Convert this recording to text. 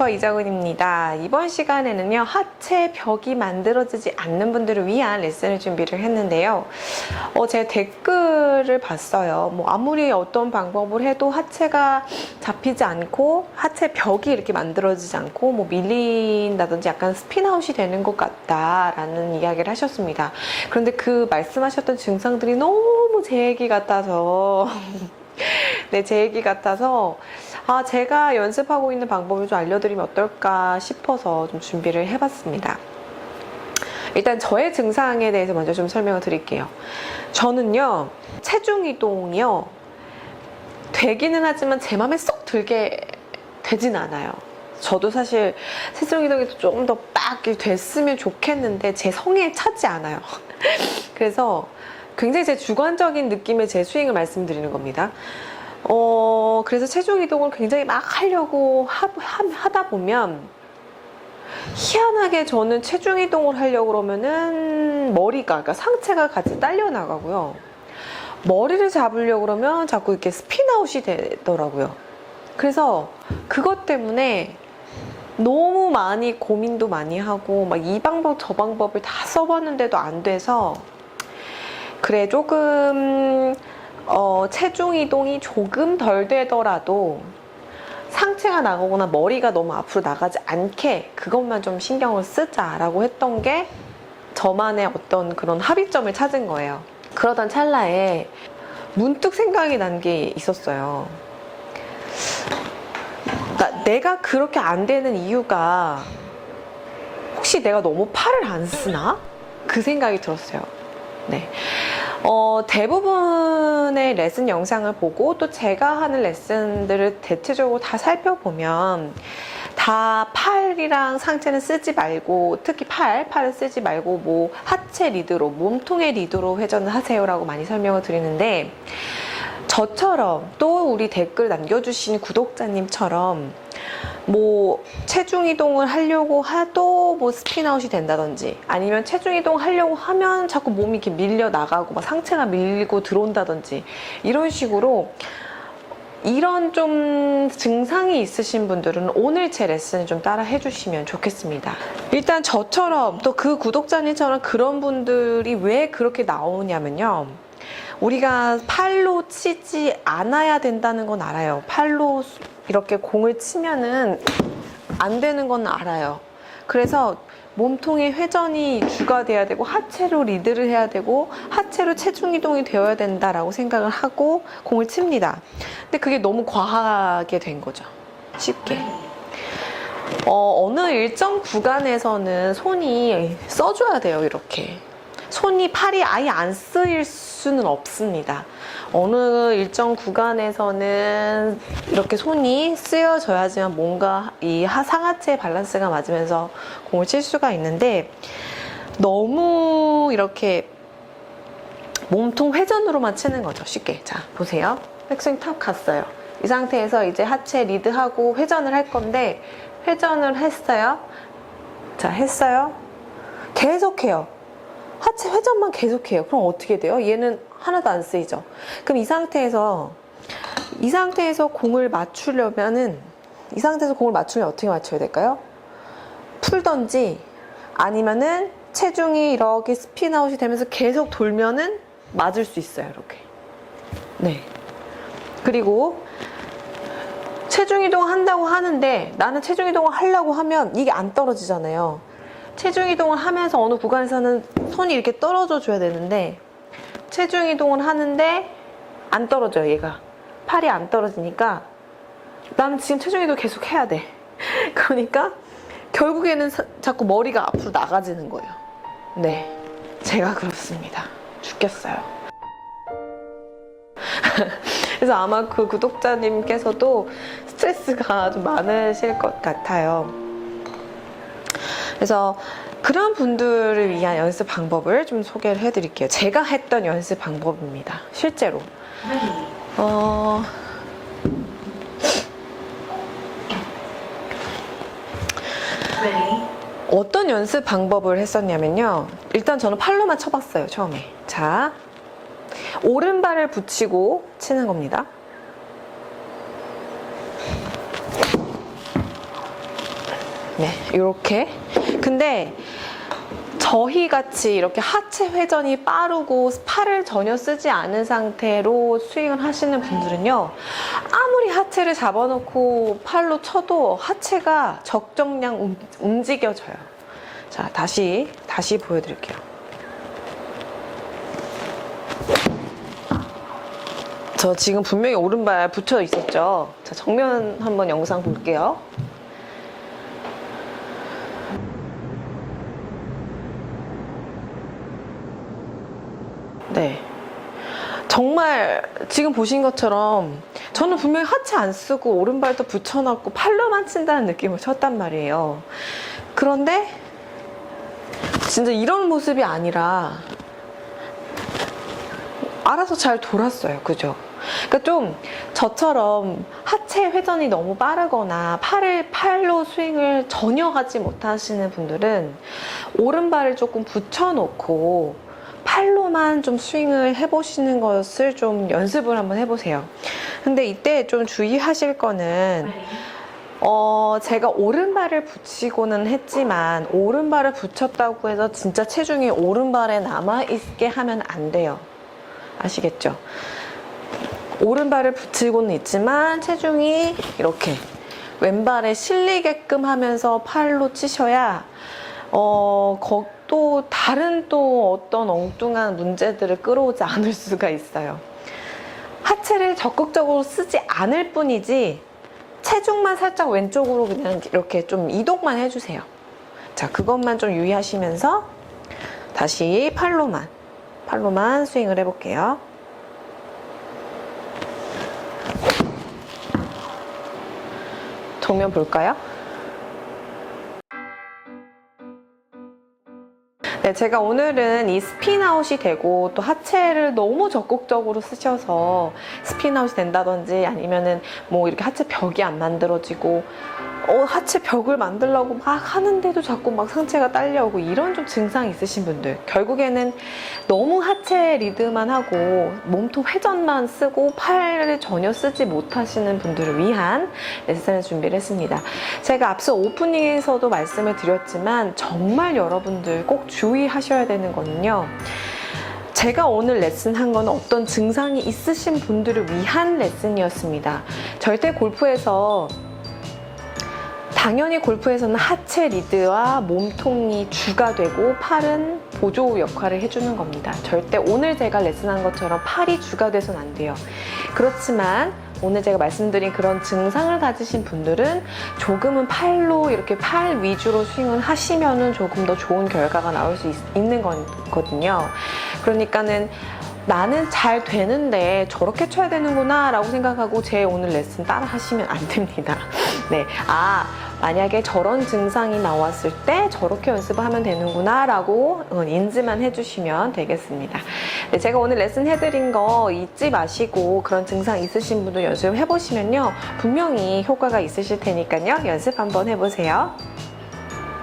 연스퍼 이정은입니다. 이번 시간에는요, 하체 벽이 만들어지지 않는 분들을 위한 레슨을 준비를 했는데요. 어, 제 댓글을 봤어요. 뭐, 아무리 어떤 방법을 해도 하체가 잡히지 않고, 하체 벽이 이렇게 만들어지지 않고, 뭐, 밀린다든지 약간 스피나웃이 되는 것 같다라는 이야기를 하셨습니다. 그런데 그 말씀하셨던 증상들이 너무 제 얘기 같아서, 네, 제 얘기 같아서, 아, 제가 연습하고 있는 방법을 좀 알려드리면 어떨까 싶어서 좀 준비를 해봤습니다. 일단 저의 증상에 대해서 먼저 좀 설명을 드릴게요. 저는요, 체중 이동이요, 되기는 하지만 제 마음에 쏙 들게 되진 않아요. 저도 사실 체중 이동이 좀더빡 됐으면 좋겠는데 제 성에 차지 않아요. 그래서 굉장히 제 주관적인 느낌의 제 스윙을 말씀드리는 겁니다. 어, 그래서 체중 이동을 굉장히 막 하려고 하, 다 보면 희한하게 저는 체중 이동을 하려고 그러면은 머리가, 그러니까 상체가 같이 딸려 나가고요. 머리를 잡으려고 그러면 자꾸 이렇게 스피나웃이 되더라고요. 그래서 그것 때문에 너무 많이 고민도 많이 하고 막 이 방법 저 방법을 다 써봤는데도 안 돼서 그래 조금 어, 체중 이동이 조금 덜 되더라도 상체가 나가거나 머리가 너무 앞으로 나가지 않게 그것만 좀 신경을 쓰자라고 했던 게 저만의 어떤 그런 합의점을 찾은 거예요. 그러던 찰나에 문득 생각이 난 게 있었어요. 그러니까 내가 그렇게 안 되는 이유가 혹시 내가 너무 팔을 안 쓰나? 그 생각이 들었어요. 네. 어, 대부분의 레슨 영상을 보고 또 제가 하는 레슨들을 대체적으로 다 살펴보면 다 팔이랑 상체는 쓰지 말고 특히 팔, 팔을 쓰지 말고 뭐 하체 리드로 몸통의 리드로 회전을 하세요라고 많이 설명을 드리는데 저처럼 또 우리 댓글 남겨주신 구독자님처럼 뭐 체중 이동을 하려고 해도 뭐 스피나웃이 된다든지 아니면 체중 이동 하려고 하면 자꾸 몸이 이렇게 밀려 나가고 막 상체가 밀리고 들어온다든지 이런 식으로 이런 좀 증상이 있으신 분들은 오늘 제 레슨을 좀 따라 해주시면 좋겠습니다. 일단 저처럼 또 그 구독자님처럼 그런 분들이 왜 그렇게 나오냐면요. 우리가 팔로 치지 않아야 된다는 건 알아요. 팔로 이렇게 공을 치면은 안 되는 건 알아요. 그래서 몸통의 회전이 주가 돼야 되고 하체로 리드를 해야 되고 하체로 체중 이동이 되어야 된다라고 생각을 하고 공을 칩니다. 근데 그게 너무 과하게 된 거죠. 쉽게. 어, 어느 일정 구간에서는 손이 써줘야 돼요, 이렇게. 손이 팔이 아예 안 쓰일 수 는 없습니다. 어느 일정 구간에서는 이렇게 손이 쓰여져야지만 뭔가 이 상하체 밸런스가 맞으면서 공을 칠 수가 있는데 너무 이렇게 몸통 회전으로만 치는 거죠. 쉽게. 자, 보세요. 백스윙 탑 갔어요. 이 상태에서 이제 하체 리드하고 회전을 할 건데 회전을 했어요. 자, 했어요. 계속해요. 하체 회전만 계속해요. 그럼 어떻게 돼요? 얘는 하나도 안 쓰이죠. 그럼 이 상태에서 이 상태에서 공을 맞추려면은 이 상태에서 공을 맞추면 어떻게 맞춰야 될까요? 풀던지 아니면은 체중이 이렇게 스피나웃이 되면서 계속 돌면은 맞을 수 있어요. 이렇게. 네. 그리고 체중 이동 한다고 하는데 나는 체중 이동을 하려고 하면 이게 안 떨어지잖아요. 체중 이동을 하면서 어느 구간에서는 손이 이렇게 떨어져 줘야 되는데 체중 이동을 하는데 안 떨어져요 얘가. 팔이 안 떨어지니까. 나는 지금 체중 이동 계속 해야 돼. 그러니까 결국에는 사- 자꾸 머리가 앞으로 나가지는 거예요. 네. 제가 그렇습니다. 죽겠어요. 그래서 아마 그 구독자님께서도 스트레스가 좀 많으실 것 같아요 그래서 그런 분들을 위한 연습 방법을 좀 소개를 해드릴게요. 제가 했던 연습 방법입니다. 실제로. 어, 어떤 연습 방법을 했었냐면요. 일단 저는 팔로만 쳐봤어요, 처음에. 자, 오른발을 붙이고 치는 겁니다. 네, 이렇게. 근데 저희 같이 이렇게 하체 회전이 빠르고 팔을 전혀 쓰지 않은 상태로 스윙을 하시는 분들은요, 아무리 하체를 잡아놓고 팔로 쳐도 하체가 적정량 움- 움직여져요. 자, 다시, 다시 보여드릴게요. 저 지금 분명히 오른발 붙여 있었죠? 자, 정면 한번 영상 볼게요. 네. 정말 지금 보신 것처럼 저는 분명히 하체 안 쓰고 오른발도 붙여놨고 팔로만 친다는 느낌을 쳤단 말이에요. 그런데 진짜 이런 모습이 아니라 알아서 잘 돌았어요. 그죠? 그러니까 좀 저처럼 하체 회전이 너무 빠르거나 팔을 팔로 스윙을 전혀 하지 못하시는 분들은 오른발을 조금 붙여놓고 팔로만 좀 스윙을 해보시는 것을 좀 연습을 한번 해보세요. 근데 이때 좀 주의하실 거는 어, 제가 오른발을 붙이고는 했지만 오른발을 붙였다고 해서 진짜 체중이 오른발에 남아있게 하면 안 돼요. 아시겠죠? 오른발을 붙이고는 있지만 체중이 이렇게 왼발에 실리게끔 하면서 팔로 치셔야 어, 거- 또 다른 또 어떤 엉뚱한 문제들을 끌어오지 않을 수가 있어요. 하체를 적극적으로 쓰지 않을 뿐이지 체중만 살짝 왼쪽으로 그냥 이렇게 좀 이동만 해주세요. 자, 그것만 좀 유의하시면서 다시 팔로만, 팔로만 스윙을 해볼게요. 정면 볼까요? 네, 제가 오늘은 이 스피나웃이 되고 또 하체를 너무 적극적으로 쓰셔서 스피나웃이 된다든지 아니면은 뭐 이렇게 하체 벽이 안 만들어지고 어, 하체 벽을 만들려고 막 하는데도 자꾸 막 상체가 딸려오고 이런 좀 증상이 있으신 분들 결국에는 너무 하체 리드만 하고 몸통 회전만 쓰고 팔을 전혀 쓰지 못하시는 분들을 위한 레슨을 준비를 했습니다. 제가 앞서 오프닝에서도 말씀을 드렸지만 정말 여러분들 꼭 주의하셔야 되는 거는요. 제가 오늘 레슨 한 건 어떤 증상이 있으신 분들을 위한 레슨이었습니다. 절대 골프에서 당연히 골프에서는 하체 리드와 몸통이 주가 되고 팔은 보조 역할을 해주는 겁니다. 절대 오늘 제가 레슨한 것처럼 팔이 주가 돼서는 안 돼요. 그렇지만 오늘 제가 말씀드린 그런 증상을 가지신 분들은 조금은 팔로 이렇게 팔 위주로 스윙을 하시면은 조금 더 좋은 결과가 나올 수 있, 있는 거거든요. 그러니까는 나는 잘 되는데 저렇게 쳐야 되는구나 라고 생각하고 제 오늘 레슨 따라 하시면 안 됩니다. 네. 아, 만약에 저런 증상이 나왔을 때 저렇게 연습을 하면 되는구나 라고 인지만 해주시면 되겠습니다. 네, 제가 오늘 레슨 해드린 거 잊지 마시고 그런 증상 있으신 분들 연습해보시면요. 분명히 효과가 있으실 테니까요. 연습 한번 해보세요.